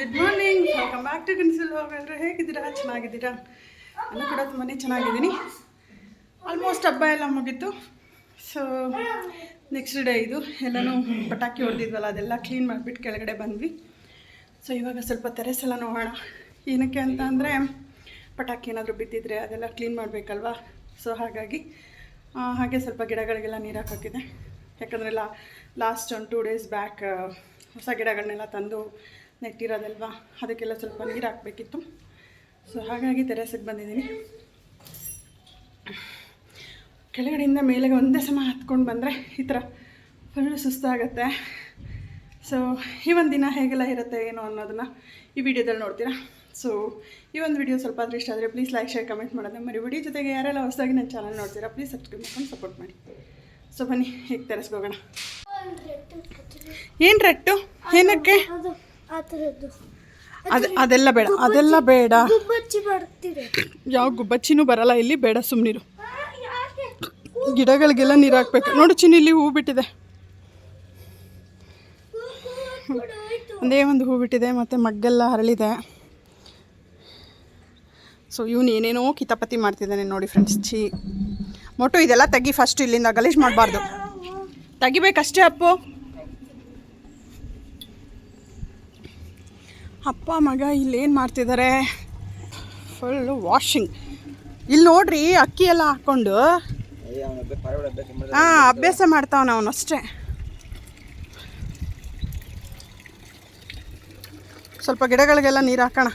Good morning welcome back to conceal ಹೋಗಲ್ರು ಹೇಗಿದ್ದೀರಾ? ಚೆನ್ನಾಗಿದ್ದೀರಾ? ನಾನು ಕೂಡ ತುಂಬಾ ಚೆನ್ನಾಗಿದ್ದೀನಿ. ಆಲ್ಮೋಸ್ಟ್ ಹಬ್ಬ ಎಲ್ಲ ಮುಗೀತು. ಸೊ ನೆಕ್ಸ್ಟ್ ಡೇ ಇದು. ಎಲ್ಲನೂ ಪಟಾಕಿ ಹೊಡೆದಿದ್ವಲ್ಲ, ಅದೆಲ್ಲ ಕ್ಲೀನ್ ಮಾಡಿಬಿಟ್ಟು ಕೆಳಗಡೆ ಬಂದ್ವಿ. ಸೊ ಇವಾಗ ಸ್ವಲ್ಪ ತೆರೆಸೆಲ್ಲ ನೋಡೋಣ. ಏನಕ್ಕೆ ಅಂತ ಅಂದರೆ, ಪಟಾಕಿ ಏನಾದರೂ ಬಿದ್ದಿದ್ರೆ ಅದೆಲ್ಲ ಕ್ಲೀನ್ ಮಾಡಬೇಕಲ್ವಾ? ಸೊ ಹಾಗಾಗಿ ಹಾಗೆ ಸ್ವಲ್ಪ ಗಿಡಗಳಿಗೆಲ್ಲ ನೀರು ಹಾಕೋಕ್ಕಿದೆ ಯಾಕಂದರೆ ಲಾ ಲಾಸ್ಟ್ ಒಂದು ಟೂ ಡೇಸ್ ಬ್ಯಾಕ್ ಹೊಸ ಗಿಡಗಳನ್ನೆಲ್ಲ ತಂದು ನೆಟ್ಟಿರೋದಲ್ವಾ? ಅದಕ್ಕೆಲ್ಲ ಸ್ವಲ್ಪ ನೀರು ಹಾಕಬೇಕಿತ್ತು. ಸೊ ಹಾಗಾಗಿ ತೆರೆಸಕ್ಕೆ ಬಂದಿದ್ದೀನಿ. ಕೆಳಗಡೆಯಿಂದ ಮೇಲೆಗೆ ಒಂದೇ ಸಮ ಹತ್ಕೊಂಡು ಬಂದರೆ ಈ ಥರ ಫುಲ್ಲು ಸುಸ್ತಾಗತ್ತೆ. ಸೊ ಈ ಒಂದು ದಿನ ಹೇಗೆಲ್ಲ ಇರುತ್ತೆ ಏನು ಅನ್ನೋದನ್ನು ಈ ವಿಡಿಯೋದಲ್ಲಿ ನೋಡ್ತೀರಾ? ಸೊ ಈ ಒಂದು ವಿಡಿಯೋ ಸ್ವಲ್ಪ ಆದರೂ ಇಷ್ಟ ಆದರೆ ಪ್ಲೀಸ್ ಲೈಕ್ ಶೇರ್ ಕಮೆಂಟ್ ಮರಿ ಮರಿಬೇಡಿ. ಜೊತೆಗೆ ಯಾರೆಲ್ಲ ಹೊಸದಾಗಿ ನನ್ನ ಚಾನಲ್ ನೋಡ್ತೀರಾ ಪ್ಲೀಸ್ ಸಬ್ಸ್ಕ್ರೈಬ್ ಮಾಡ್ಕೊಂಡು ಸಪೋರ್ಟ್ ಮಾಡಿ. ಸೊ ಬನ್ನಿ, ಹೇಗೆ ತರಿಸ್ಕೋಗೋಣ ಏನು ರಟ್ಟು? ಏನಕ್ಕೆ? ಆ ಥರದ್ದು ಅದು ಅದೆಲ್ಲ ಬೇಡ ಅದೆಲ್ಲ ಬೇಡ. ಗುಬ್ಬಚ್ಚಿ ಯಾವ ಗುಬ್ಬಚ್ಚಿನೂ ಬರಲ್ಲ ಇಲ್ಲಿ ಬೇಡ ಸುಮ್ಮನಿರು ಗಿಡಗಳಿಗೆಲ್ಲ ನೀರು ಹಾಕ್ಬೇಕು. ನೋಡು ಚಿನ್ನ ಇಲ್ಲಿ ಹೂ ಬಿಟ್ಟಿದೆ. ಒಂದೇ ಒಂದು ಹೂ ಬಿಟ್ಟಿದೆ ಮತ್ತು ಮಗ್ಗೆಲ್ಲ ಹರಳಿದೆ. ಸೊ ಇವನು ಏನೇನೋ ಕಿತಾಪತಿ ಮಾಡ್ತಿದ್ದಾನೆ ನೋಡಿ ಫ್ರೆಂಡ್ಸ್ ಚಿ ಮೊಟು ಇದೆಲ್ಲ ತೆಗಿ ಫಸ್ಟ್ ಇಲ್ಲಿಂದ ಗಲೀಜ್ ಮಾಡಬಾರ್ದು. ತೆಗಿಬೇಕಷ್ಟೇ ಅಪ್ಪು. ಅಪ್ಪ, ಮಗ ಇಲ್ಲೇನು ಮಾಡ್ತಿದ್ದಾರೆ ಫುಲ್ಲು ವಾಷಿಂಗ್ ಇಲ್ಲಿ ನೋಡ್ರಿ, ಅಕ್ಕಿ ಎಲ್ಲ ಹಾಕ್ಕೊಂಡು ಹಾಂ ಅಭ್ಯಾಸ ಮಾಡ್ತಾವನ ಅವನು ಅಷ್ಟೇ. ಸ್ವಲ್ಪ ಗಿಡಗಳಿಗೆಲ್ಲ ನೀರು ಹಾಕೋಣ.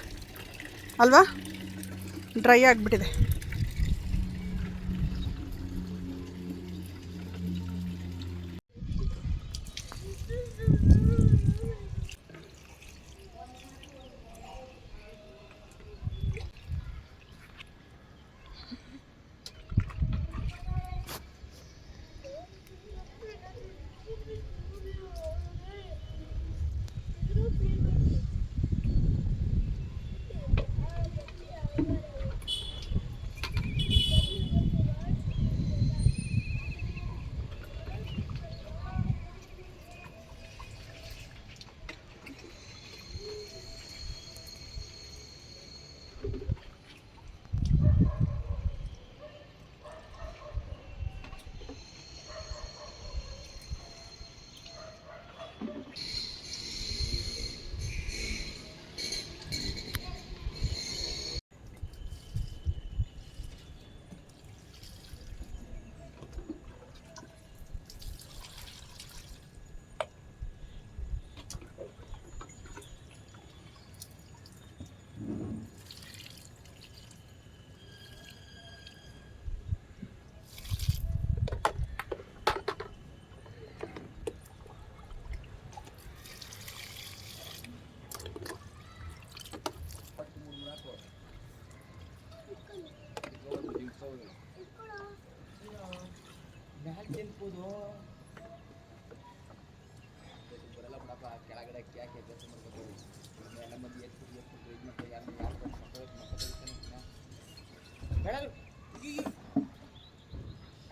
ಅಲ್ವಾ? ಡ್ರೈ ಆಗಿಬಿಟ್ಟಿದೆ.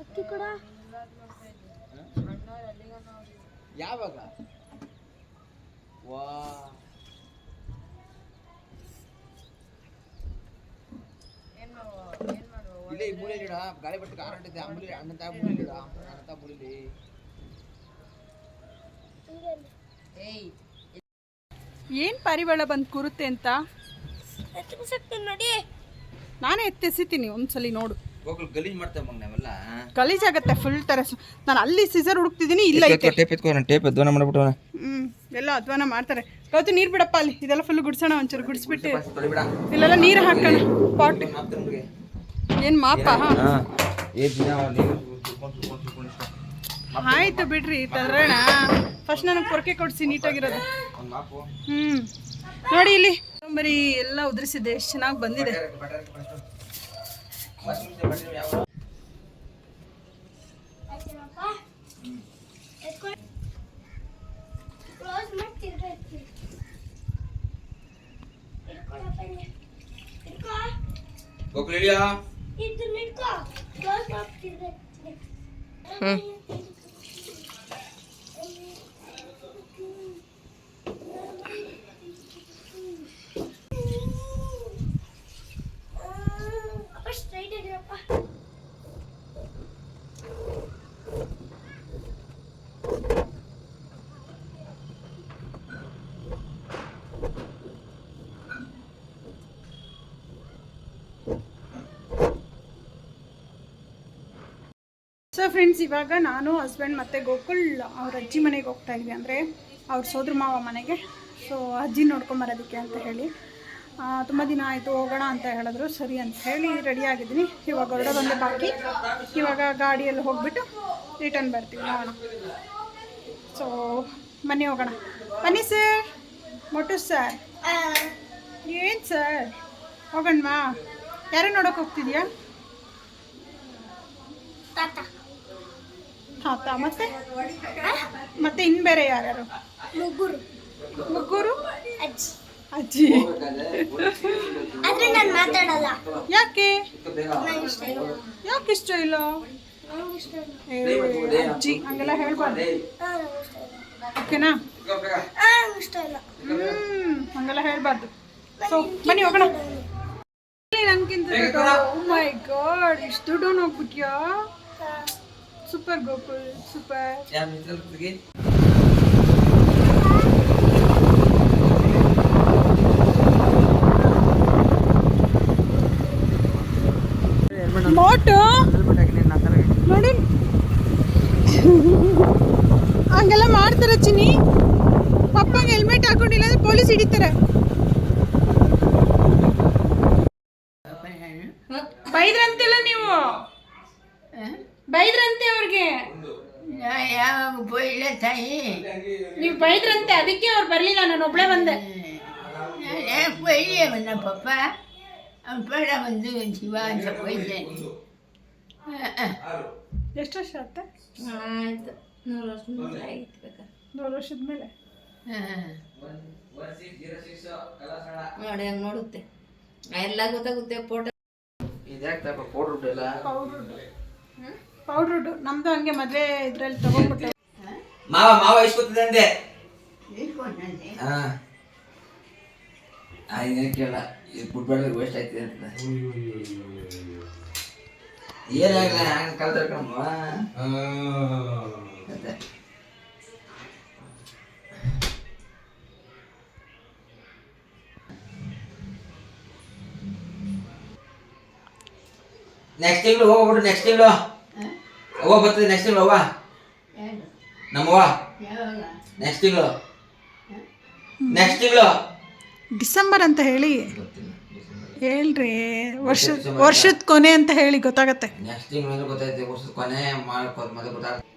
ಅಕ್ಕಿ ಕೂಡ ಯಾವಾಗ ವಾ ಇಲ್ಲೇ ಇಡ ಗಾಳಿ ಬಟ್ಟು ಕಾರಂಟಿದ್ದೆ ಅಂಬುಲಿ ಅಣ್ಣಂತ ಮೂಲೆ ಇಡ ಅಣ್ಣಂತ ಮೂಲಿ ಏನು ಪಾರಿವಾಳ ಬಂದು ಕೂರುತ್ತೆ ಅಂತ? ನೋಡಿ. ನಾನೇ ಎತ್ತೆಸಿತೀನಿ ಒಂದ್ಸಲಿ ನೋಡು. ಹೋಗ್ಲಿ ಗಲೀಜ್ ಮಾಡ್ತೇವೆ ಮಗ ನಾವೆಲ್ಲ ಗಲೀಜಾಗತ್ತೆ ಫುಲ್ ತರ ನಾನು ಅಲ್ಲಿ ಸಿಸರ್ ಹುಡುಕ್ತಿದ್ದೀನಿ ಇಲ್ಲ ಐತೆ ಟೇಪ್ ಎತ್ಕೋ ನಾನು ಟೇಪ್ ಎದ್ವನ ಮಾಡ್ಬಿಟ್ಟು ಹ್ಞೂ ಎಲ್ಲ ಅಧ್ವಾನ ಮಾಡ್ತಾರೆ. ಗೌತು ನೀರು ಬಿಡಪ್ಪ ಅಲ್ಲಿ. ಇದೆಲ್ಲ ಫುಲ್ ಗುಡ್ಸೋಣ ಒಂಚೂರು ಗುಡಿಸ್ಬಿಟ್ಟು. ಇಲ್ಲೆಲ್ಲ ನೀರು ಹಾಕೋಣ. ಪಾಟ್ ನಮಗೆ. ಏನು ಮಾಪ ಆಯ್ತು ಬಿಡ್ರಿ ತರೋಣ. ಫಸ್ಟ್ ನನಗೆ ಪೊರಕೆ ಕೊಡಿಸಿ ನೀಟಾಗಿರೋದು. ಹ್ಮ್. ನೋಡಿ ಇಲ್ಲಿ. ಬರೀ ಎಲ್ಲ ಉದುರಿಸಿದೆ ಎಷ್ಟು ಚೆನ್ನಾಗಿ ಬಂದಿದೆ. ಮಾಡಿ इंटरनेट का हम्म। ಸೊ ಫ್ರೆಂಡ್ಸ್ ಇವಾಗ ನಾನು ಹಸ್ಬೆಂಡ್ ಮತ್ತು ಗೋಕುಲ್ ಅವ್ರ ಅಜ್ಜಿ ಮನೆಗೆ ಹೋಗ್ತಾ ಇದ್ವಿ ಅಂದರೆ ಅವ್ರ ಸೋದ್ರ ಮಾವ ಮನೆಗೆ. ಸೊ ಅಜ್ಜಿ ನೋಡ್ಕೊಂಬರೋದಕ್ಕೆ ಅಂತ ಹೇಳಿ. ತುಂಬ ದಿನ ಆಯಿತು, ಹೋಗೋಣ ಅಂತ ಹೇಳಿದ್ರು. ಸರಿ ಅಂತ ಹೇಳಿ ರೆಡಿ ಆಗಿದ್ದೀನಿ. ಇವಾಗ ಹೊರಡೋದೊಂದೇ ಬಾಕಿ. ಇವಾಗ ಗಾಡಿಯಲ್ಲಿ ಹೋಗ್ಬಿಟ್ಟು ರಿಟರ್ನ್ ಬರ್ತೀವಿ ನೋಡೋಣ. ಸೊ ಮನೆ ಹೋಗೋಣ. ಬನ್ನಿ ಸರ್ ಮೊಟ್ಟು ಸರ್ ಏನು ಸರ್ ಹೋಗೋಣವಾ? ಯಾರು ನೋಡೋಕೆ ಹೋಗ್ತಿದ್ಯಾ? ತಾತ. ತಾತ ಮತ್ತೆ? ಮತ್ತೆ ಇನ್ನು ಬೇರೆ ಯಾರ್ಯಾರು? ಮುಗ್ಗುರು. ಮುಗ್ಗುರು? ಅಜ್ಜಿ. ಅಜ್ಜಿ. ಆದ್ರೆ ನಾನು ಮಾತಾಡಲ್ಲ. ಯಾಕೆ? ಯಾಕೆ ಇಷ್ಟ ಇಲ್ಲ? ಏ, ಅಜ್ಜಿ ಹಂಗೆಲ್ಲ ಹೇಳ್ಬಾರ್ದು. ಇಲ್ಲ. ಓಕೆನಾ? ಇಷ್ಟ ಇಲ್ಲ. ಹ್ಮ್ ಹಂಗೆಲ್ಲ ಹೇಳ್ಬಾರ್ದು. ಸೊ ಬನ್ನಿ ಹೋಗೋಣ. ನನ್ಗಿಂತ ಮೈ ಗಾಡ್ ಇಷ್ಟು ದುಡ್ಡು ಹೋಗ್ಬಿಟ್ಯಾ ಸೂಪರ್ ಗೋಕುಲ್ ಸೂಪರ್ ಮೋಟು ನೋಡಿ. ಹಂಗೆಲ್ಲ ಮಾಡ್ತಾರೆ ಚಿನ್ನಿ. ಪಪ್ಪಂಗೆ ಹೆಲ್ಮೆಟ್ ಹಾಕೊಂಡಿಲ್ಲ ಅಂದ್ರೆ ಪೊಲೀಸ್ ಹಿಡಿತಾರೆ. ಬೈದ್ರಂತಿಲ್ಲ ನೀವು? ಬೈದ್ರಂತೆ ಅವ್ರಿಗೆ? ಯಾವಾಗ ಬೈಲೆ ತಾಯಿ? ನೀವು ಬೈದ್ರಂತೆ ಅದಕ್ಕೆ ಅವ್ರು ಬರಲಿಲ್ಲ ನಾನು ಒಬ್ಳೆ ಬಂದೆ. ಏ ಬೈಲಿಯ ಬಂದ ಪಪ್ಪ ಅವ್ನ ಪಡ ಬಂದು ಜೀವ ಅಂತ ಬೈತಾನೆ ಎಷ್ಟು ವರ್ಷ ಆತ ಆಯ್ತು ನೂರು ವರ್ಷದ ಮೇಲೆ ಆಗಿತ್ತು ನೂರು ವರ್ಷದ ಮೇಲೆ? ನೋಡಿ ಹಂಗೆ ನೋಡುತ್ತೆ. ಎಲ್ಲ ಗೊತ್ತಾಗುತ್ತೆ ಫೋಟೋ ಇದ್ಯಾಕೆ ತಪ್ಪ ಪೌಡ್ರ್ ಎಲ್ಲ ಪೌಡ್ರು ನಮ್ದು ಹಂಗೆ ಮದ್ವೆ ಇದ್ರಲ್ಲಿ ತಗೊಂಡ್ಬಿಟ್ಟೆ. ಮಾವ ಮಾವ ಇಸ್ಕೊತಿದ್ದೆ ಅಂದೆ? ಹಾ. ಕೇಳ ವೇಸ್ಟ್ ಆಯ್ತಿದೆ ಅಂತ. ಏನಾಗಲ್ಲ ಹಂಗೆ ನೆಕ್ಸ್ಟ್ ತಿಂಗಳು ಹೋಗ್ಬಿಡು ನೆಕ್ಸ್ಟ್ ತಿಂಗಳು. ಅವ್ವ ಬರ್ತದೆ ನೆಕ್ಸ್ಟ್ ತಿಂಗಳು ಅವ್ವ ಏನು ನಮ್ಮವ್ವ ನೆಕ್ಸ್ಟ್ ತಿಂಗಳು ನೆಕ್ಸ್ಟ್ ತಿಂಗಳು ಡಿಸೆಂಬರ್ ಅಂತ ಹೇಳಿ. ಹೇಳ್ರಿ. ವರ್ಷ ವರ್ಷದ ಕೊನೆ ಅಂತ ಹೇಳಿ ಗೊತ್ತಾಗತ್ತೆ. ನೆಕ್ಸ್ಟ್ ತಿಂಗಳು ಅಂದ್ರೆ ಗೊತ್ತಾಯ್ತು. ವರ್ಷದ ಕೊನೆ ಮಾಡ್ಕೋ ಮೊದಲು ಗೊತ್ತಾಗುತ್ತೆ.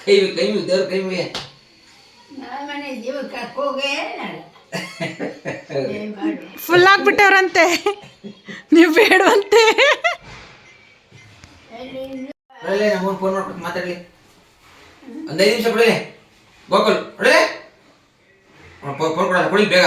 ಕೈ ಕೈ ದೇವ್ರ ಕೈ ಫುಲ್ ಆಗ್ಬಿಟ್ಟವ್ರಂತೆ. ನೀವು ಬೇಡವಂತೆ. ಫೋನ್ ಮಾಡ್ಬಿಟ್ಟು ಮಾತಾಡಲಿ. ಒಂದು ಐದು ನಿಮಿಷ ಕೊಡಿ ಗೋಕುಲ್ ಹೊಡೆ ಫೋನ್ ಕೊಡಲ್ಲ ಕೊಡಿ ಬೇಗ.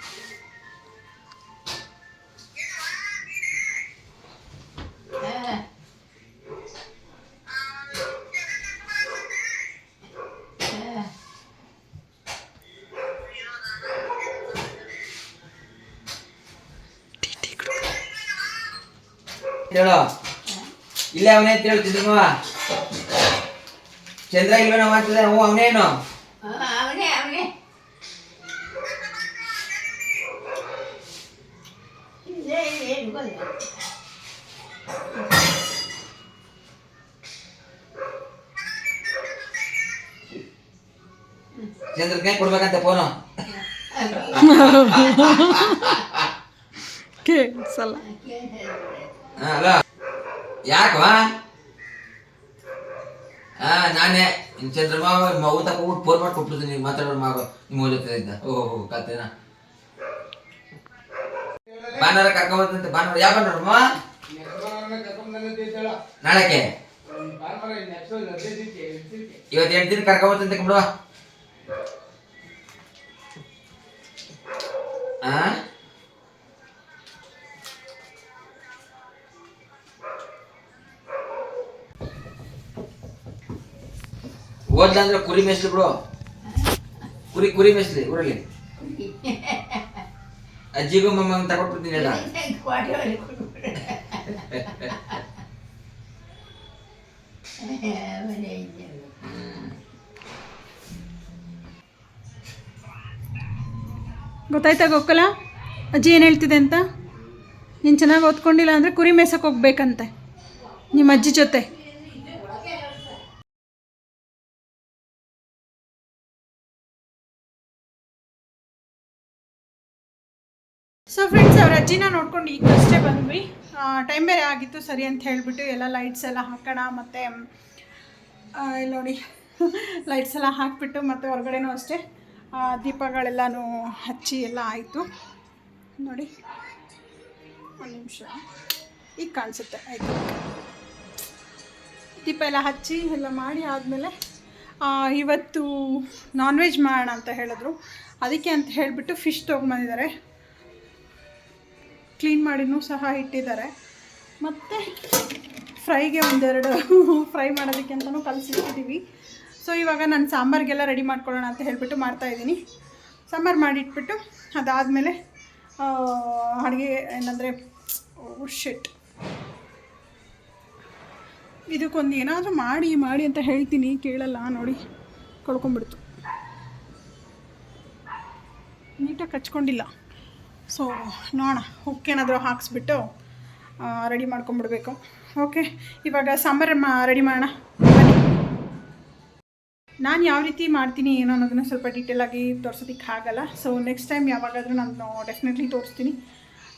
ಹೇಳು ಇಲ್ಲೇ ಅವನೇ ಅಂತ ಹೇಳ್ತಿದ್ರು ಚಂದ್ರ ಇಲ್ವೇನೋ ಮಾಡ್ತಿದ್ದಾನೆ ಹ್ಞೂ ಅವನೇನು ಅವನೇ ಅವನೇ ಗೊಲ್ಲ ಚಂದ್ರಕ್ಕೆ ಕೊಡ್ಬೇಕಂತ ಫೋನು ಕೇಳಿಸಲ್ಲ ಹಾಂ ಹಲೋ ಯಾಕವಾ ಹಾ, ನಾನೇ. ಚಂದ್ರಮಾವ ಮಗು ಹೋಗ್ಬಿಟ್ಟು ಫೋನ್ ಮಾಡಿ ಕೊಟ್ಬಿಡ್ತೀನಿ ನೀವು ಮಾತಾಡೋ ಮಾಗೋ ನಿಮ್ಮ ಜೊತೆ ಇದ್ದ ಓಹೋ ಕತೆನಾ ಭಾನುವಾರ ಕರ್ಕೊಂಬತ್ತಂತೆ ಭಾನುವಾರ ಯಾವ ಭಾನುವಾರಮ್ಮ ನಾಳೆಗೆ? ಇವತ್ತು ಎಂಟು ದಿನ ಕರ್ಕೊಂಬತ್ತಂತೆ ಬಿಡುವ ಆ? ಓದ್ಲ ಅಂದ್ರೆ ಕುರಿ ಮೇಸ್ಲಿ ಬಿಡು. ಕುರಿ ಕುರಿ ಮೇಸ್ಲಿ ಊರಲ್ಲಿ. ಅಜ್ಜಿಗೂ ಮಮ್ಮಂಗ್ ತಗೊಂಡ್ಬಿಡ್ತೀನಿ ಎಲ್ಲ. ಗೊತ್ತಾಯ್ತಾ ಗೊಕ್ಕಲ ಅಜ್ಜಿ ಏನು ಹೇಳ್ತಿದೆ ಅಂತ? ನೀನು ಚೆನ್ನಾಗಿ ಓದ್ಕೊಂಡಿಲ್ಲ ಅಂದರೆ ಕುರಿ ಮೇಸಕ್ಕೆ ಹೋಗ್ಬೇಕಂತೆ. ನಿಮ್ಮ ಅಜ್ಜಿ ಜೊತೆ. ಸೊ ಫ್ರೆಂಡ್ಸ್ ಅವ್ರ ಅಜ್ಜಿನ ನೋಡ್ಕೊಂಡು ಈಗಷ್ಟೇ ಬಂದ್ವಿ. ಟೈಮ್ ಬೇರೆ ಆಗಿತ್ತು ಸರಿ ಅಂತ ಹೇಳಿಬಿಟ್ಟು ಎಲ್ಲ ಲೈಟ್ಸ್ ಎಲ್ಲ ಹಾಕೋಣ ಮತ್ತು ಇಲ್ಲಿ ನೋಡಿ ಲೈಟ್ಸ್ ಎಲ್ಲ ಹಾಕಿಬಿಟ್ಟು ಮತ್ತು ಹೊರಗಡೆನೂ ಅಷ್ಟೇ ದೀಪಗಳೆಲ್ಲನೂ ಹಚ್ಚಿ ಎಲ್ಲ ಆಯಿತು. ನೋಡಿ, ಒಂದು ನಿಮಿಷ. ಈಗ ಕಾಣಿಸುತ್ತೆ, ಆಯಿತು. ದೀಪ ಎಲ್ಲ ಹಚ್ಚಿ ಎಲ್ಲ ಮಾಡಿ ಆದಮೇಲೆ ಇವತ್ತು ನಾನ್ ವೆಜ್ ಮಾಡೋಣ ಅಂತ ಹೇಳಿದ್ರು. ಅದಕ್ಕೆ ಅಂತ ಹೇಳಿಬಿಟ್ಟು ಫಿಶ್ ತೊಗೊಂಬಂದಿದ್ದಾರೆ ಕ್ಲೀನ್ ಮಾಡಿನೂ ಸಹ ಇಟ್ಟಿದ್ದಾರೆ. ಮತ್ತು ಫ್ರೈಗೆ ಒಂದೆರಡು ಫ್ರೈ ಮಾಡೋದಕ್ಕೆ ಅಂತಲೂ ಕಲಸಿಟ್ಟಿದ್ದೀವಿ ಸೊ ಇವಾಗ ನಾನು ಸಾಂಬಾರಿಗೆಲ್ಲ ರೆಡಿ ಮಾಡ್ಕೊಳ್ಳೋಣ ಅಂತ ಹೇಳಿಬಿಟ್ಟು ಮಾಡ್ತಾಯಿದ್ದೀನಿ ಸಾಂಬಾರು ಮಾಡಿಟ್ಬಿಟ್ಟು ಅದಾದಮೇಲೆ ಅಡುಗೆ ಏನಂದರೆ ಶೆಟ್ ಇದಕ್ಕೊಂದು ಏನಾದರೂ ಮಾಡಿ ಮಾಡಿ ಅಂತ ಹೇಳ್ತೀನಿ. ಕೇಳಲ್ಲ, ನೋಡಿ ಕಳ್ಕೊಂಬಿಡ್ತು ನೀಟಾಗಿ ಕಚ್ಕೊಂಡಿಲ್ಲ. ಸೊ ನೋಡೋಣ ಉಕ್ಕೇನಾದರೂ ಹಾಕ್ಸ್ಬಿಟ್ಟು ರೆಡಿ ಮಾಡ್ಕೊಂಬಿಡ್ಬೇಕು. ಓಕೆ ಇವಾಗ ಸಾಂಬಾರು ಮಾ ರೆಡಿ ಮಾಡೋಣ. ನಾನು ಯಾವ ರೀತಿ ಮಾಡ್ತೀನಿ ಏನೋ ಅನ್ನೋದನ್ನ ಸ್ವಲ್ಪ ಡೀಟೇಲಾಗಿ ತೋರ್ಸೋದಕ್ಕೆ ಆಗಲ್ಲ. ಸೊ ನೆಕ್ಸ್ಟ್ ಟೈಮ್ ಯಾವಾಗಾದರೂ ನಾನು ಡೆಫಿನೆಟ್ಲಿ ತೋರಿಸ್ತೀನಿ.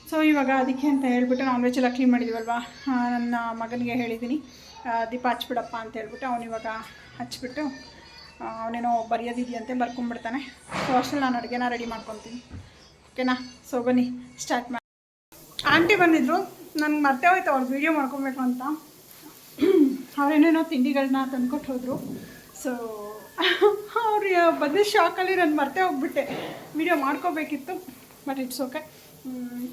ಸೊ ಇವಾಗ ಅದಕ್ಕೆ ಅಂತ ಹೇಳ್ಬಿಟ್ಟು ನಾನ್ ವೆಜ್ ಎಲ್ಲ ಕ್ಲೀನ್ ಮಾಡಿದ್ದೀವಲ್ವಾ ನನ್ನ ಮಗನಿಗೆ ಹೇಳಿದ್ದೀನಿ ದೀಪ ಹಚ್ಬಿಡಪ್ಪ ಅಂತ ಹೇಳ್ಬಿಟ್ಟು ಅವನಿವಾಗ ಹಚ್ಬಿಟ್ಟು ಅವನೇನೋ ಬರೆಯೋದಿದೆಯಂತೆ ಬರ್ಕೊಂಬಿಡ್ತಾನೆ. ಸೊ ಅಷ್ಟೇ ನಾನು ಅಡುಗೆನ ರೆಡಿ ಮಾಡ್ಕೊತೀನಿ. ಓಕೆನಾ? ಸೊ ಬನ್ನಿ ಸ್ಟಾರ್ಟ್ ಮಾಡಿ. ಆಂಟಿ ಬಂದಿದ್ರು. ನನಗೆ ಮತ್ತೆ ಹೋಯ್ತು, ಅವ್ರು ವೀಡಿಯೋ ಮಾಡ್ಕೊಬೇಕು ಅಂತ. ಅವ್ರೇನೇನೋ ತಿಂಡಿಗಳನ್ನ ತಂದ್ಕೊಟ್ಟು ಹೋದರು. ಸೊ ಅವ್ರು ಬಂದ ಶಾಕಲ್ಲಿ ನಾನು ಮರ್ತೇ ಹೋಗ್ಬಿಟ್ಟೆ. ವೀಡಿಯೋ ಮಾಡ್ಕೋಬೇಕಿತ್ತು ಬಟ್ ಇಟ್ಸ್ ಓಕೆ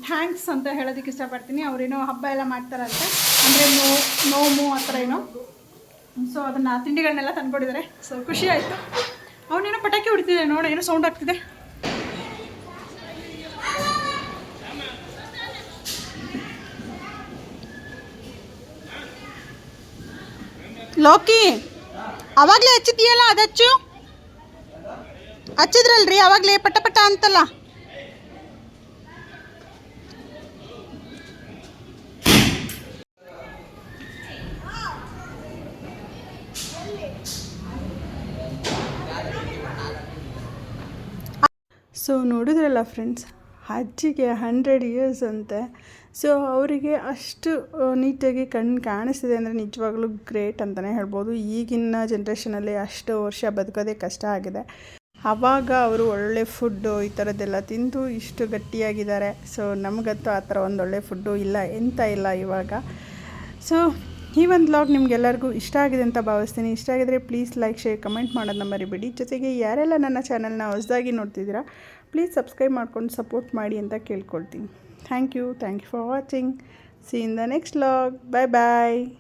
ಥ್ಯಾಂಕ್ಸ್ ಅಂತ ಹೇಳೋದಕ್ಕೆ ಇಷ್ಟಪಡ್ತೀನಿ. ಅವರೇನೋ ಹಬ್ಬ ಎಲ್ಲ ಮಾಡ್ತಾರಂತೆ. ಅಂದರೆ ನೋ, ನೋಮು ಆ ಥರ ಏನೋ. ಸೊ ಅದನ್ನು ತಿಂಡಿಗಳನ್ನೆಲ್ಲ ತಂದ್ಕೊಟ್ಟಿದ್ದಾರೆ ಸೊ ಖುಷಿ ಆಯಿತು. ಅವನೇನೋ ಪಟಾಕಿ ಹೊಡಿತಿದೆ ನೋಡೋ, ಏನೋ ಸೌಂಡ್ ಆಗ್ತಿದೆ. ಲೋಕಿ, ಅವಾಗಲೇ ಹಚ್ಚಿದ್ಯಲ್ಲ ಅದಚ್ಚು? ಹಚ್ಚಿದ್ರಲ್ರಿ, ಅವಾಗಲೇ ಪಟ ಪಟ ಅಂತಲ್ಲ. ಸೊ ನೋಡಿದ್ರಲ್ಲ ಫ್ರೆಂಡ್ಸ್ ಅಜ್ಜಿಗೆ ಹಂಡ್ರೆಡ್ ಇಯರ್ಸ್ ಅಂತೆ. ಸೊ ಅವರಿಗೆ ಅಷ್ಟು ನೀಟಾಗಿ ಕಣ್ಣು ಕಾಣಿಸ್ತಿದೆ ಅಂದರೆ ನಿಜವಾಗ್ಲೂ ಗ್ರೇಟ್ ಅಂತಲೇ ಹೇಳ್ಬೋದು. ಈಗಿನ ಜನ್ರೇಷನಲ್ಲಿ ಅಷ್ಟು ವರ್ಷ ಬದುಕೋದೇ ಕಷ್ಟ ಆಗಿದೆ. ಆವಾಗ ಅವರು ಒಳ್ಳೆ ಫುಡ್ಡು ಈ ಥರದ್ದೆಲ್ಲ ತಿಂದು ಇಷ್ಟು ಗಟ್ಟಿಯಾಗಿದ್ದಾರೆ. ಸೊ ನಮಗಂತೂ ಆ ಥರ ಒಂದು ಒಳ್ಳೆ ಫುಡ್ಡು ಇಲ್ಲ ಎಂತ ಇಲ್ಲ ಇವಾಗ. ಸೊ ಈ ಒಂದು ಬ್ಲಾಗ್ ನಿಮಗೆಲ್ಲರಿಗೂ ಇಷ್ಟ ಆಗಿದೆ ಅಂತ ಭಾವಿಸ್ತೀನಿ. ಇಷ್ಟ ಆಗಿದ್ರೆ ಪ್ಲೀಸ್ ಲೈಕ್ ಶೇರ್ ಕಮೆಂಟ್ ಮಾಡೋದನ್ನ ಮರಿಬೇಡಿ. ಜೊತೆಗೆ ಯಾರೆಲ್ಲ ನನ್ನ ಚಾನಲ್ನ ಹೊಸದಾಗಿ ನೋಡ್ತಿದ್ದೀರಾ ಪ್ಲೀಸ್ ಸಬ್ಸ್ಕ್ರೈಬ್ ಮಾಡ್ಕೊಂಡು ಸಪೋರ್ಟ್ ಮಾಡಿ ಅಂತ ಕೇಳ್ಕೊಳ್ತೀನಿ. Thank you. Thank you for watching. See you in the next vlog. Bye bye.